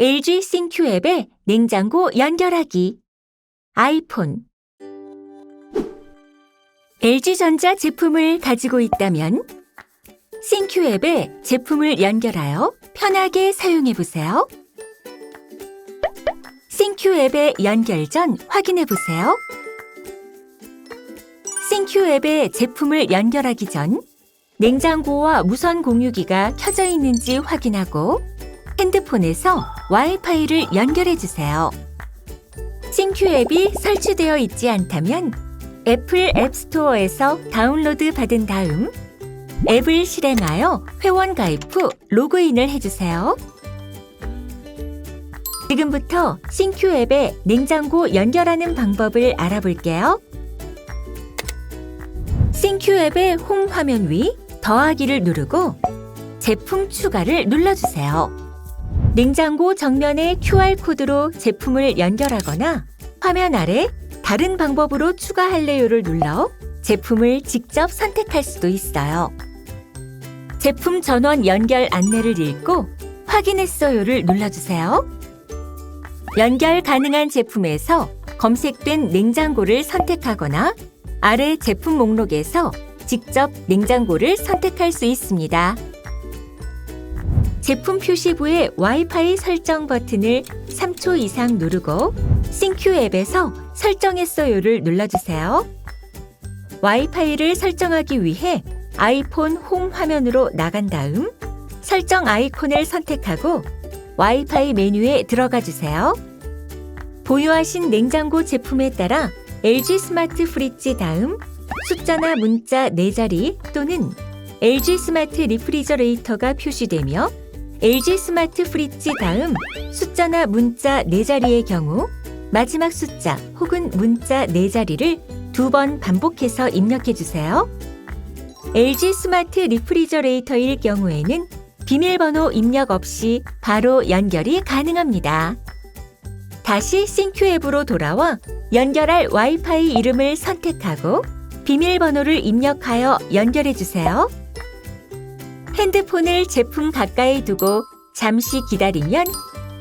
LG 싱큐 앱에 냉장고 연결하기. 아이폰. LG전자 제품을 가지고 있다면 싱큐 앱에 제품을 연결하여 편하게 사용해 보세요. 싱큐 앱에 연결 전 확인해 보세요. 싱큐 앱에 제품을 연결하기 전 냉장고와 무선 공유기가 켜져 있는지 확인하고 핸드폰에서 와이파이를 연결해 주세요. 싱큐 앱이 설치되어 있지 않다면 애플 앱스토어에서 다운로드 받은 다음 앱을 실행하여 회원 가입 후 로그인을 해주세요. 지금부터 싱큐 앱에 냉장고 연결하는 방법을 알아볼게요. 싱큐 앱의 홈 화면 위 더하기를 누르고 제품 추가를 눌러주세요. 냉장고 정면의 QR코드로 제품을 연결하거나 화면 아래 다른 방법으로 추가할래요를 눌러 제품을 직접 선택할 수도 있어요. 제품 전원 연결 안내를 읽고 확인했어요를 눌러주세요. 연결 가능한 제품에서 검색된 냉장고를 선택하거나 아래 제품 목록에서 직접 냉장고를 선택할 수 있습니다. 제품 표시부의 와이파이 설정 버튼을 3초 이상 누르고 싱큐 앱에서 설정했어요를 눌러주세요. 와이파이를 설정하기 위해 아이폰 홈 화면으로 나간 다음 설정 아이콘을 선택하고 와이파이 메뉴에 들어가 주세요. 보유하신 냉장고 제품에 따라 LG 스마트 프리지 다음 숫자나 문자 4자리 또는 LG 스마트 리프리저레이터가 표시되며 LG 스마트 프리지 다음 숫자나 문자 4자리의 경우 마지막 숫자 혹은 문자 4자리를 두 번 반복해서 입력해 주세요. LG 스마트 리프리저레이터일 경우에는 비밀번호 입력 없이 바로 연결이 가능합니다. 다시 싱큐 앱으로 돌아와 연결할 와이파이 이름을 선택하고 비밀번호를 입력하여 연결해 주세요. 핸드폰을 제품 가까이 두고 잠시 기다리면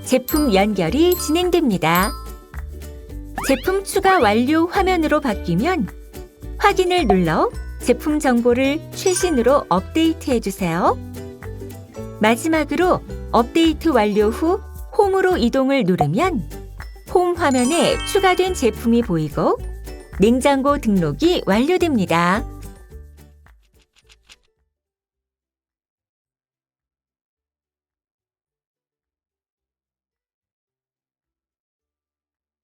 제품 연결이 진행됩니다. 제품 추가 완료 화면으로 바뀌면 확인을 눌러 제품 정보를 최신으로 업데이트해 주세요. 마지막으로 업데이트 완료 후 홈으로 이동을 누르면 홈 화면에 추가된 제품이 보이고 냉장고 등록이 완료됩니다.